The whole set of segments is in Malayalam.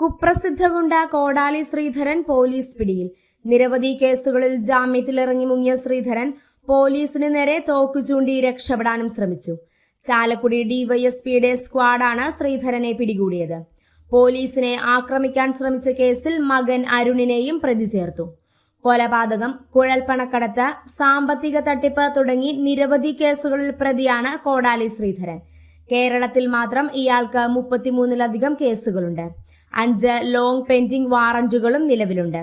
കുപ്രസിദ്ധ ഗുണ്ട കോടാലി ശ്രീധരൻ പോലീസ് പിടിയിൽ. നിരവധി കേസുകളിൽ ജാമ്യത്തിലിറങ്ങി മുങ്ങിയ ശ്രീധരൻ പോലീസിന് നേരെ തോക്കു ചൂണ്ടി രക്ഷപ്പെടാനും ശ്രമിച്ചു. ചാലക്കുടി ഡിവൈഎസ്പിയുടെ സ്ക്വാഡാണ് ശ്രീധരനെ പിടികൂടിയത്. പോലീസിനെ ആക്രമിക്കാൻ ശ്രമിച്ച കേസിൽ മകൻ അരുണിനെയും പ്രതി ചേർത്തു. കൊലപാതകം കുഴൽപ്പണക്കടത്ത് സാമ്പത്തിക തട്ടിപ്പ് തുടങ്ങി നിരവധി കേസുകളിൽ പ്രതിയാണ് കോടാലി ശ്രീധരൻ. കേരളത്തിൽ മാത്രം ഇയാൾക്ക് മുപ്പത്തിമൂന്നിലധികം കേസുകളുണ്ട്. അഞ്ച് ലോങ് പെൻഡിംഗ് വാറന്റുകളും നിലവിലുണ്ട്.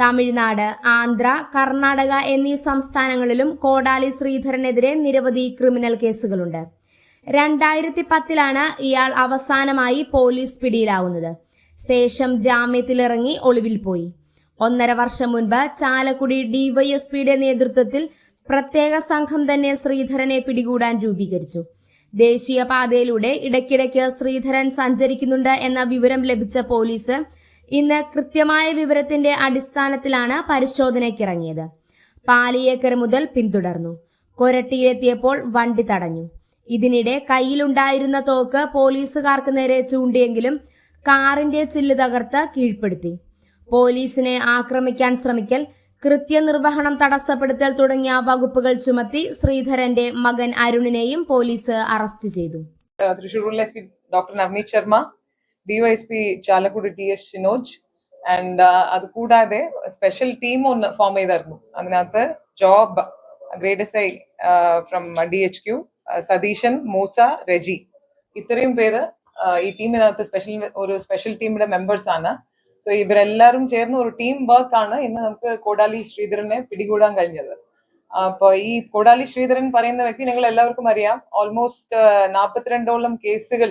തമിഴ്നാട് ആന്ധ്ര കർണാടക എന്നീ സംസ്ഥാനങ്ങളിലും കോടാലി ശ്രീധരനെതിരെ നിരവധി ക്രിമിനൽ കേസുകളുണ്ട്. രണ്ടായിരത്തി പത്തിലാണ് ഇയാൾ അവസാനമായി പോലീസ് പിടിയിലാവുന്നത്. ശേഷം ജാമ്യത്തിലിറങ്ങി ഒളിവിൽ പോയി. ഒന്നര വർഷം മുൻപ് ചാലക്കുടി ഡിവൈഎസ്പിയുടെ നേതൃത്വത്തിൽ പ്രത്യേക സംഘം തന്നെ ശ്രീധരനെ പിടികൂടാൻ രൂപീകരിച്ചു. ദേശീയപാതയിലൂടെ ഇടയ്ക്കിടയ്ക്ക് ശ്രീധരൻ സഞ്ചരിക്കുന്നുണ്ട് എന്ന വിവരം ലഭിച്ച പോലീസ് ഇന്ന് കൃത്യമായ വിവരത്തിന്റെ അടിസ്ഥാനത്തിലാണ് പരിശോധനയ്ക്കിറങ്ങിയത്. പാലിയേക്കർ മുതൽ പിന്തുടർന്നു. കൊരട്ടിയിലെത്തിയപ്പോൾ വണ്ടി തടഞ്ഞു. ഇതിനിടെ കയ്യിലുണ്ടായിരുന്ന തോക്ക് പോലീസുകാർക്ക് നേരെ ചൂണ്ടിയെങ്കിലും കാറിന്റെ ചില്ല് തകർത്ത് കീഴ്പ്പെടുത്തി. പോലീസിനെ ആക്രമിക്കാൻ ശ്രമിക്കൽ കൃത്യനിർവഹണം തടസ്സപ്പെടുത്തൽ തുടങ്ങിയ വകുപ്പുകൾ ചുമത്തി ശ്രീധരന്റെ മകൻ അരുണിനെയും പോലീസ് അറസ്റ്റ് ചെയ്തു. Rural S P doctor Navneet Sharma DYSP Chalakudy T S Shinoj and അത് കൂടാതെ സ്പെഷ്യൽ ടീം ഒന്ന് ഫോം ചെയ്തായിരുന്നു. അതിനകത്ത് Job grade S I from D H Q Satheesan Moosa Reji. ഇത്രയും പേര് ഈ ടീമിനകത്ത് സ്പെഷ്യൽ ഒരു സ്പെഷ്യൽ ടീമിന്റെ മെമ്പേഴ്സ് ആണ്. സോ ഇവരെല്ലാവരും ചേർന്ന് ഒരു ടീം വർക്ക് ആണ് ഇന്ന് നമുക്ക് കോടാലി ശ്രീധരനെ പിടികൂടാൻ കഴിഞ്ഞത്. അപ്പോൾ ഈ കോടാലി ശ്രീധരൻ പറയുന്ന വ്യക്തി നിങ്ങൾ എല്ലാവർക്കും അറിയാം. ഓൾമോസ്റ്റ് നാൽപ്പത്തിരണ്ടോളം കേസുകൾ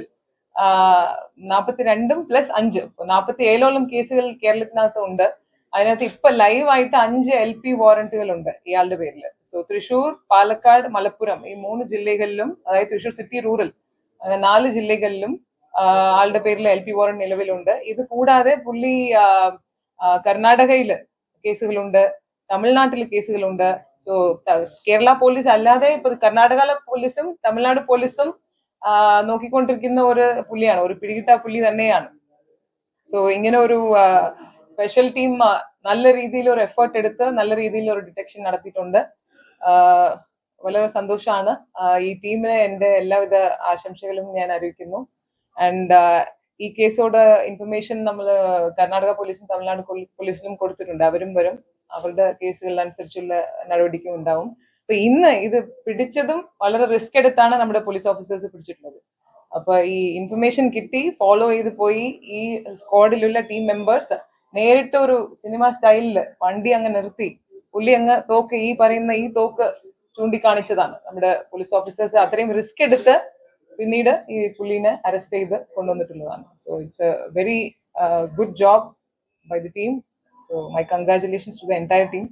നാൽപ്പത്തിരണ്ടും പ്ലസ് അഞ്ച്. നാൽപ്പത്തി ഏഴോളം കേസുകൾ കേരളത്തിനകത്ത് ഉണ്ട്. അതിനകത്ത് ഇപ്പൊ ലൈവായിട്ട് അഞ്ച് എൽ പി വാറന്റുകൾ ഉണ്ട് ഇയാളുടെ പേരിൽ സോ തൃശൂർ പാലക്കാട് മലപ്പുറം ഈ മൂന്ന് ജില്ലകളിലും അതായത് തൃശൂർ സിറ്റി റൂറൽ നാല് ജില്ലകളിലും ആളുടെ പേരിൽ എൽ പി വാറന്റ് നിലവിലുണ്ട്. ഇത് കൂടാതെ പുള്ളി ആ, കേസുകളുണ്ട് തമിഴ്നാട്ടിൽ കേസുകളുണ്ട്. സോ കേരള പോലീസ് അല്ലാതെ ഇപ്പൊ കർണാടക പോലീസും തമിഴ്നാട് പോലീസും നോക്കിക്കൊണ്ടിരിക്കുന്ന ഒരു പുള്ളിയാണ് ഒരു പിടികിട്ട പുള്ളി തന്നെയാണ്. സോ ഇങ്ങനെ ഒരു സ്പെഷ്യൽ ടീം നല്ല രീതിയിൽ ഒരു എഫേർട്ട് എടുത്ത് നല്ല രീതിയിൽ ഒരു ഡിറ്റക്ഷൻ നടത്തിയിട്ടുണ്ട്. വളരെ സന്തോഷമാണ് ഈ ടീമിന് എന്റെ എല്ലാവിധ ആശംസകളും ഞാൻ അറിയിക്കുന്നു. ആൻഡ് ഈ കേസോട് ഇൻഫർമേഷൻ നമ്മൾ കർണാടക പോലീസും തമിഴ്നാട് പോലീസിലും കൊടുത്തിട്ടുണ്ട്. അവരും വരും. അവരുടെ കേസുകളിനനുസരിച്ചുള്ള നടപടിക്കും ഉണ്ടാവും. അപ്പൊ ഇന്ന് ഇത് പിടിച്ചതും വളരെ റിസ്ക് എടുത്താണ് നമ്മുടെ പോലീസ് ഓഫീസേഴ്സ് പിടിച്ചിട്ടുള്ളത്. അപ്പൊ ഈ ഇൻഫർമേഷൻ കിട്ടി ഫോളോ ചെയ്ത് പോയി. ഈ സ്ക്വാഡിലുള്ള ടീം മെമ്പേഴ്സ് നേരിട്ട് ഒരു സിനിമ സ്റ്റൈലിൽ വണ്ടി അങ്ങ് നിർത്തി പുള്ളി അങ്ങ് തോക്ക് ഈ പറയുന്ന ഈ തോക്ക് ചൂണ്ടിക്കാണിച്ചതാണ്. നമ്മുടെ പോലീസ് ഓഫീസേഴ്സ് അത്രയും റിസ്ക് എടുത്ത് പിന്നീട് ഈ പുള്ളീനെ അറസ്റ്റ് ചെയ്ത് കൊണ്ടുവന്നിട്ടുള്ളതാണ്. So it's a very good job by the team so my congratulations to the entire team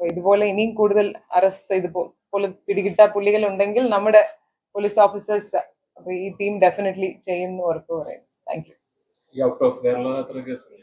ഇതുപോലെ ഇനിയും കൂടുതൽ അറസ്റ്റ് ചെയ്ത് പോലെ പിടികിട്ട പുള്ളികൾ ഉണ്ടെങ്കിൽ നമ്മുടെ പോലീസ് ഓഫീസേഴ്സ് ഈ ടീം ഡെഫിനറ്റ്ലി ചെയ്യുമെന്ന് ഉറപ്പ് പറയും thank you out of Kerala എത്ര കേസുകൾ